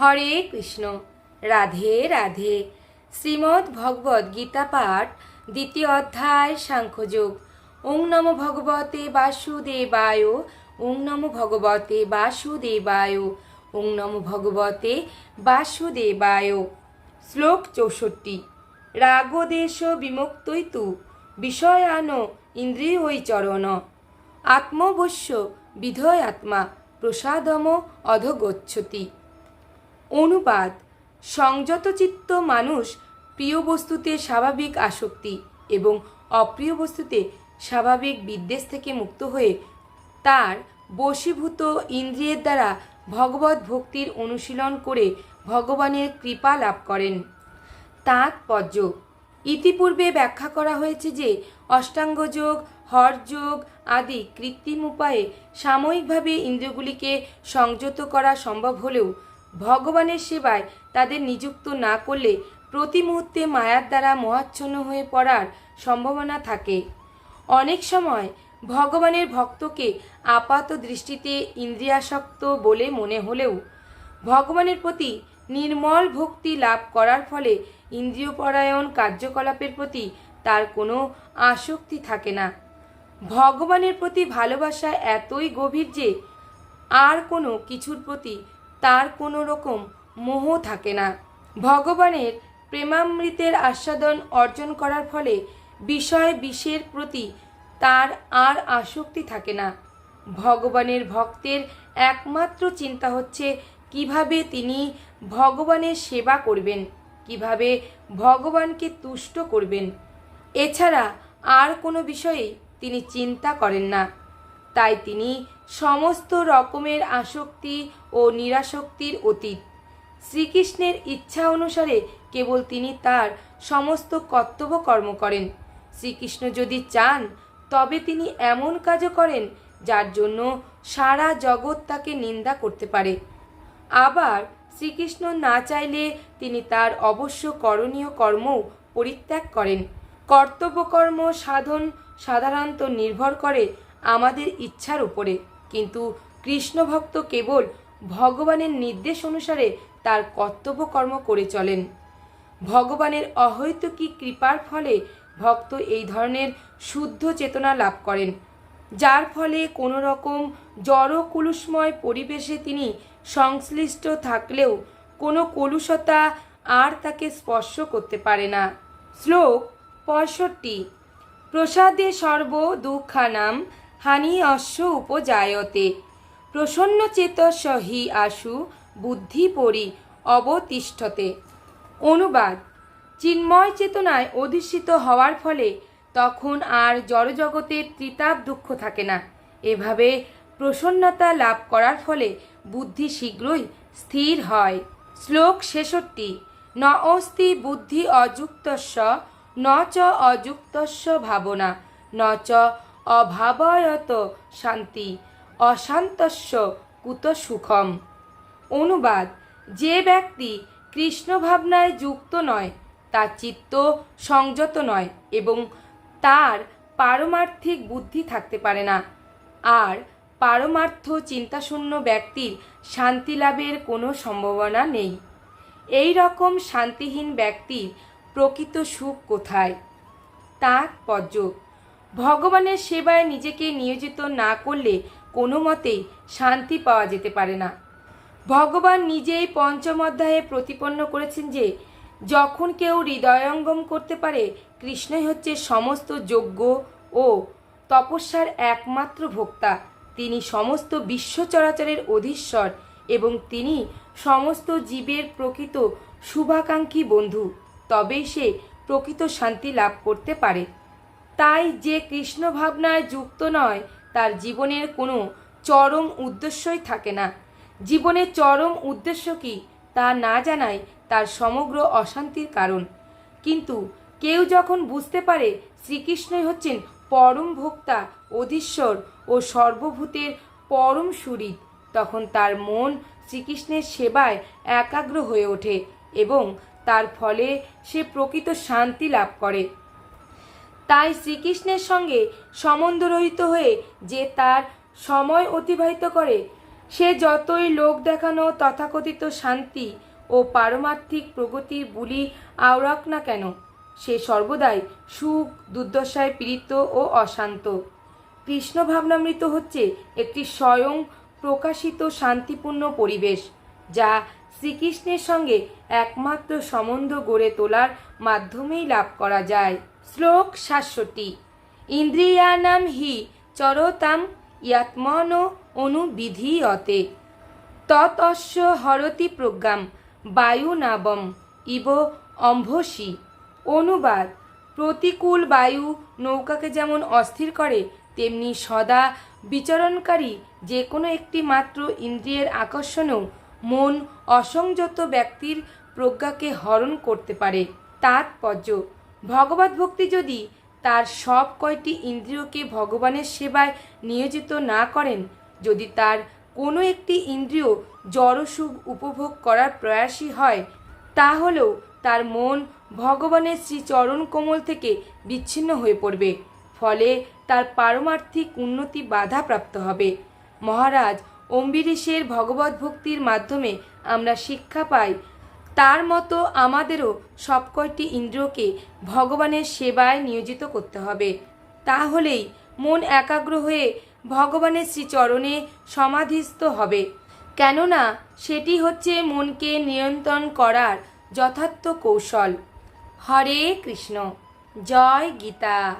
হরে কৃষ্ণ। রাধে রাধে। শ্রীমদ্ ভগবদ গীতা পাঠ, দ্বিতীয় অধ্যায়, সাংখ্যযোগ। ওং নম ভগবতে বাসুদেবায়, ওং নম ভগবতে বাসুদেবায়, ওং নম ভগবতে বাসুদেবায়। শ্লোক চৌষট্টি। রাগদেশ বিমুক্তই তু, বিষয়ান ইন্দ্রিয়ই চরণ। আত্মবশ্য বিধয় আত্মা, প্রসাদম অধগচ্ছতি। অনুবাদ, সংযত চিত্ত মানুষ প্রিয় বস্তুতে স্বাভাবিক আসক্তি এবং অপ্রিয় বস্তুতে স্বাভাবিক বিদ্বেষ থেকে মুক্ত হয়ে তার বশীভূত ইন্দ্রিয়ের দ্বারা ভগবত ভক্তির অনুশীলন করে ভগবানের কৃপা লাভ করেন। তাৎপর্য ইতিপূর্বে ব্যাখ্যা করা হয়েছে যে অষ্টাঙ্গযোগ হরযোগ আদি কৃত্রিম উপায়ে সাময়িকভাবে ইন্দ্রগুলিকে সংযত করা সম্ভব হলেও ভগবানের সেবায় তাদের নিযুক্ত না করলে প্রতি মুহূর্তে মায়ার দ্বারা মোহাচ্ছন্ন হয়ে পড়ার সম্ভাবনা থাকে। অনেক সময় ভগবানের ভক্তকে আপাত দৃষ্টিতে ইন্দ্রিয়াসক্ত বলে মনে হলেও ভগবানের প্রতি নির্মল ভক্তি লাভ করার ফলে ইন্দ্রিয়পরায়ণ কার্যকলাপের প্রতি তার কোনো আসক্তি থাকে না। ভগবানের প্রতি ভালোবাসা এতই গভীর যে আর কোনো কিছুর প্রতি তার কোনো রকম মোহ থাকে না। ভগবানের প্রেমামৃতের আস্বাদন অর্জন করার ফলে বিষয় বিষের প্রতি তার আর আসক্তি থাকে না। ভগবানের ভক্তের একমাত্র চিন্তা হচ্ছে কীভাবে তিনি ভগবানের সেবা করবেন, কীভাবে ভগবানকে তুষ্ট করবেন। এছাড়া আর কোনো বিষয়েই তিনি চিন্তা করেন না। তাই তিনি সমস্ত রকমের আসক্তি ও নিরাসক্তির অতীত। শ্রীকৃষ্ণের ইচ্ছা অনুসারে কেবল তিনি তার সমস্ত কর্তব্য কর্ম করেন। শ্রীকৃষ্ণ যদি চান, তবে তিনি এমন কাজও করেন যার জন্য সারা জগৎ তাকে নিন্দা করতে পারে। আবার শ্রীকৃষ্ণ না চাইলে তিনি তার অবশ্য করণীয় কর্মও পরিত্যাগ করেন। কর্তব্যকর্ম সাধন সাধারণত নির্ভর করে আমাদের ইচ্ছার উপরে। কিন্তু কৃষ্ণ ভক্ত কেবল ভগবানের নির্দেশ অনুসারে তার কর্তব্যকর্ম করে চলেন। ভগবানের অহৈতুকী কৃপার ফলে ভক্ত এই ধরনের শুদ্ধ চেতনা লাভ করেন। যার ফলে কোনো রকম জড় কুলুষময় পরিবেশে তিনি সংশ্লিষ্ট থাকলেও কোনো কলুষতা আর তাকে স্পর্শ করতে পারে না। শ্লোক পঁয়ষট্টি। প্রসাদে সর্ব দুঃখানাম হানি অশ্ব উপজায়তে। প্রসন্ন চেতস হি আশু বুদ্ধি পরি অবতিষ্ঠতে। অনুবাদ, চিন্ময় চেতনায় অধিষ্ঠিত হওয়ার ফলে তখন আর জড়জগতের ত্রিতাপ দুঃখ থাকে না। এভাবে প্রসন্নতা লাভ করার ফলে বুদ্ধি শীঘ্রই স্থির হয়। শ্লোক ছেষট্টি, ন অস্তি বুদ্ধি অযুক্তস্য ন চ অযুক্তস্য ভাবনা, ন চ অভাবয়ত শান্তি, অশান্তস্য কুত সুখম অনুবাদ, যে ব্যক্তি কৃষ্ণ ভাবনায় যুক্ত নয়, তার চিত্ত সংযত নয় এবং তার পারমার্থিক বুদ্ধি থাকতে পারে না। আর পারমার্থ চিন্তাশূন্য ব্যক্তির শান্তি লাভের কোনো সম্ভাবনা নেই। এই রকম শান্তিহীন ব্যক্তির প্রকৃত সুখ কোথায়? তাৎপর্য ভগবানের সেবায় নিজেকে নিয়োজিত না করলে কোনো মতেই শান্তি পাওয়া যেতে পারে না। ভগবান নিজেই পঞ্চম অধ্যায়ে প্রতিপন্ন করেছেন যে, যখন কেউ হৃদয়ঙ্গম করতে পারে, কৃষ্ণই হচ্ছে সমস্ত যোগ্য ও তপস্যার একমাত্র ভোক্তা। তিনি সমস্ত বিশ্ব চরাচরের অধীশ্বর এবং তিনি সমস্ত জীবের প্রকৃত শুভাকাঙ্ক্ষী বন্ধু। তবেই সে প্রকৃত শান্তি লাভ করতে পারে। তাই যে কৃষ্ণ ভাবনায় যুক্ত নয়, তার জীবনের কোনো চরম উদ্দেশ্যই থাকে না। জীবনের চরম উদ্দেশ্য কি, তা না জানাই তার সমগ্র অশান্তির কারণ। কিন্তু কেউ যখন বুঝতে পারে শ্রীকৃষ্ণই হচ্ছেন পরম ভোক্তা, অধীশ্বর ও সর্বভূতের পরম সুরিত তখন তার মন শ্রীকৃষ্ণের সেবায় একাগ্র হয়ে ওঠে এবং তার ফলে সে প্রকৃত শান্তি লাভ করে। তাই শ্রীকৃষ্ণের সঙ্গে সম্বন্ধ রহিত হয়ে যে তার সময় অতিবাহিত করে, সে যতই লোক দেখানো তথাকথিত শান্তি ও পারমার্থিক প্রগতির বুলি আওড়াক না কেন, সে সর্বদাই সুখ, দুর্দশায় পীড়িত ও অশান্ত। কৃষ্ণ ভাবনামৃত হচ্ছে একটি স্বয়ং প্রকাশিত শান্তিপূর্ণ পরিবেশ, যা শ্রীকৃষ্ণের সঙ্গে একমাত্র সম্বন্ধ গড়ে তোলার মাধ্যমেই লাভ করা যায়। শ্লোক সাতষট্টি। ইন্দ্রিয়ানাম হি চরতাম ইয়াত্মন অনুবিধিয়তে। ততস্য হরতি প্রজ্ঞাম বায়ু নাবম ইব অম্ভসী। অনুবাদ, প্রতিকূল বায়ু নৌকাকে যেমন অস্থির করে, তেমনি সদা বিচরণকারী যে কোনো একটি মাত্র ইন্দ্রিয়ের আকর্ষণেও মন অসংযত ব্যক্তির প্রজ্ঞাকে হরণ করতে পারে। তাৎপর্য ভগবত ভক্তি যদি তার সব কয়টি ইন্দ্রিয়কে ভগবানের সেবায় নিয়োজিত না করেন, যদি তার কোনো একটি ইন্দ্রিয় জড়সুখ উপভোগ করার প্রয়াসী হয়, তাহলেও তার মন ভগবানের শ্রীচরণ কোমল থেকে বিচ্ছিন্ন হয়ে পড়বে, ফলে তার পারমার্থিক উন্নতি বাধাপ্রাপ্ত হবে। মহারাজ অম্বিরীশের ভগবত ভক্তির মাধ্যমে আমরা শিক্ষা পাই তার মতো আমাদেরও সব কয়টি ইন্দ্রিয়কে ভগবানের সেবায় নিয়োজিত করতে হবে। তাহলেই মন একাগ্র হয়ে ভগবানের শ্রীচরণে সমাধিস্থ হবে। কেননা সেটি হচ্ছে মনকে নিয়ন্ত্রণ করার যথার্থ কৌশল। হরে কৃষ্ণ। জয় গীতা।